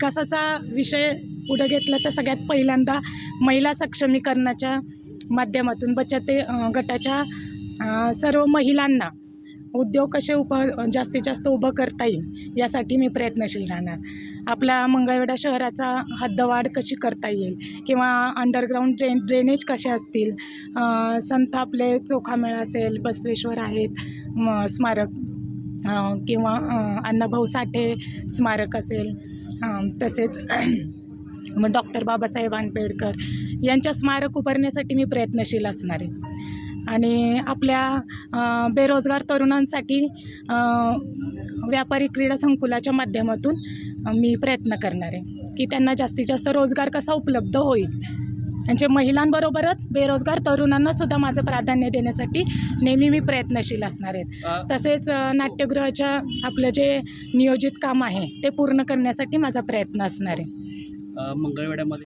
विकासाचा विषय पुढं घेतला तर सगळ्यात पहिल्यांदा महिला सक्षमीकरणाच्या माध्यमातून बचत गटाच्या सर्व महिलांना उद्योग कसे उप जास्तीत जास्त उभं करता येईल यासाठी मी प्रयत्नशील राहणार. आपला मंगळवेढा शहराचा हद्दवाढ कशी करता येईल किंवा अंडरग्राऊंड ड्रेन ड्रेनेज कसे असतील? संत आपले चोखामेळा असेल बसवेश्वर आहेत स्मारक किंवा अण्णाभाऊ साठे स्मारक असेल तसेच मग डॉक्टर बाबासाहेब आंबेडकर यांच्या स्मारक उभारण्यासाठी मी प्रयत्नशील असणार आहे. आणि आपल्या बेरोजगार तरुणांसाठी व्यापारी क्रीडा संकुलाच्या माध्यमातून मी प्रयत्न करणार आहे की त्यांना जास्तीत जास्त रोजगार कसा उपलब्ध होईल. म्हणजे महिलांबरोबरच बेरोजगार तरुणांना सुद्धा माझं प्राधान्य देण्यासाठी नेहमी मी प्रयत्नशील असणार आहेत तसेच नाट्यगृहाच्या आपलं जे नियोजित काम आहे ते पूर्ण करण्यासाठी माझा प्रयत्न असणार आहे. अ, मंगळवेढ्यामध्ये